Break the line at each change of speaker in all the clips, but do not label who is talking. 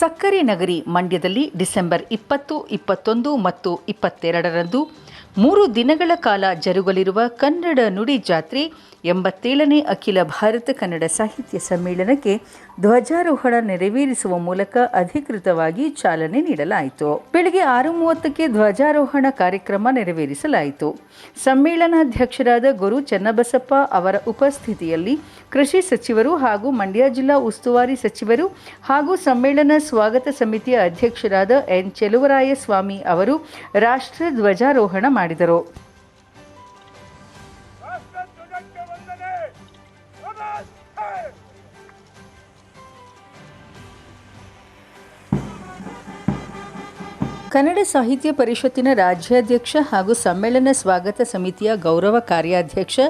ಸಕ್ಕರೆ ನಗರಿ ಮಂಡ್ಯದಲ್ಲಿ ಡಿಸೆಂಬರ್ ಇಪ್ಪತ್ತು ಇಪ್ಪತ್ತೊಂದು ಮತ್ತು ಇಪ್ಪತ್ತೆರಡರಂದು ಮೂರು ದಿನಗಳ ಕಾಲ ಜರುಗಲಿರುವ ಕನ್ನಡ ನುಡಿ ಜಾತ್ರೆ ಎಂಬತ್ತೇಳನೇ ಅಖಿಲ ಭಾರತ ಕನ್ನಡ ಸಾಹಿತ್ಯ ಸಮ್ಮೇಳನಕ್ಕೆ ಧ್ವಜಾರೋಹಣ ನೆರವೇರಿಸುವ ಮೂಲಕ ಅಧಿಕೃತವಾಗಿ ಚಾಲನೆ ನೀಡಲಾಯಿತು. ಬೆಳಗ್ಗೆ ಆರು ಮೂವತ್ತಕ್ಕೆ ಧ್ವಜಾರೋಹಣ ಕಾರ್ಯಕ್ರಮ ನೆರವೇರಿಸಲಾಯಿತು. ಸಮ್ಮೇಳನಾಧ್ಯಕ್ಷರಾದ ಗುರು ಚನ್ನಬಸಪ್ಪ ಅವರ ಉಪಸ್ಥಿತಿಯಲ್ಲಿ ಕೃಷಿ ಸಚಿವರು ಹಾಗೂ ಮಂಡ್ಯ ಜಿಲ್ಲಾ ಉಸ್ತುವಾರಿ ಸಚಿವರು ಹಾಗೂ ಸಮ್ಮೇಳನ ಸ್ವಾಗತ ಸಮಿತಿಯ ಅಧ್ಯಕ್ಷರಾದ ಎನ್ ಚೆಲುವರಾಯಸ್ವಾಮಿ ಅವರು ರಾಷ್ಟ್ರ ಧ್ವಜಾರೋಹಣ ಮಾಡಿದರು. ಕನ್ನಡ ಸಾಹಿತ್ಯ ಪರಿಷತ್ತಿನ ರಾಜ್ಯಾಧ್ಯಕ್ಷ ಹಾಗೂ ಸಮ್ಮೇಳನ ಸ್ವಾಗತ ಸಮಿತಿಯ ಗೌರವ ಕಾರ್ಯಾಧ್ಯಕ್ಷ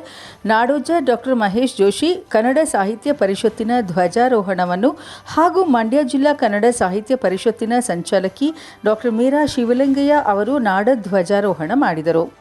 ನಾಡೋಜ ಡಾಕ್ಟರ್ ಮಹೇಶ್ ಜೋಶಿ, ಕನ್ನಡ ಸಾಹಿತ್ಯ ಪರಿಷತ್ತಿನ ಧ್ವಜಾರೋಹಣವನ್ನು ಹಾಗೂ ಮಂಡ್ಯ ಜಿಲ್ಲಾ ಕನ್ನಡ ಸಾಹಿತ್ಯ ಪರಿಷತ್ತಿನ ಸಂಚಾಲಕಿ ಡಾಕ್ಟರ್ ಮೀರಾ ಶಿವಲಿಂಗಯ್ಯ ಅವರು ನಾಡ ಧ್ವಜಾರೋಹಣ ಮಾಡಿದರು.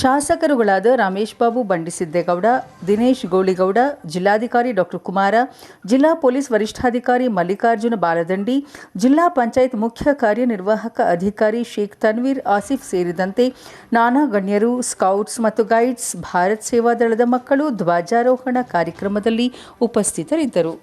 ಶಾಸಕರುಗಳಾದ ರಮೇಶ್ ಬಾಬು, ಬಂಡಿಸಿದ್ದೇಗೌಡ, ದಿನೇಶ್ ಗೋಳಿಗೌಡ, ಜಿಲ್ಲಾಧಿಕಾರಿ ಡಾಕ್ಟರ್ ಕುಮಾರ, ಜಿಲ್ಲಾ ಪೊಲೀಸ್ ವರಿಷ್ಠಾಧಿಕಾರಿ ಮಲ್ಲಿಕಾರ್ಜುನ ಬಾಲದಂಡಿ, ಜಿಲ್ಲಾ ಪಂಚಾಯತ್ ಮುಖ್ಯ ಕಾರ್ಯನಿರ್ವಾಹಕ ಅಧಿಕಾರಿ ಶೇಖ್ ತನ್ವೀರ್ ಆಸಿಫ್ ಸೇರಿದಂತೆ ನಾನಾ ಗಣ್ಯರು, ಸ್ಕೌಟ್ಸ್ ಮತ್ತು ಗೈಡ್ಸ್, ಭಾರತ್ ಸೇವಾದಳದ ಮಕ್ಕಳು ಧ್ವಜಾರೋಹಣ ಕಾರ್ಯಕ್ರಮದಲ್ಲಿ ಉಪಸ್ಥಿತರಿದ್ದರು.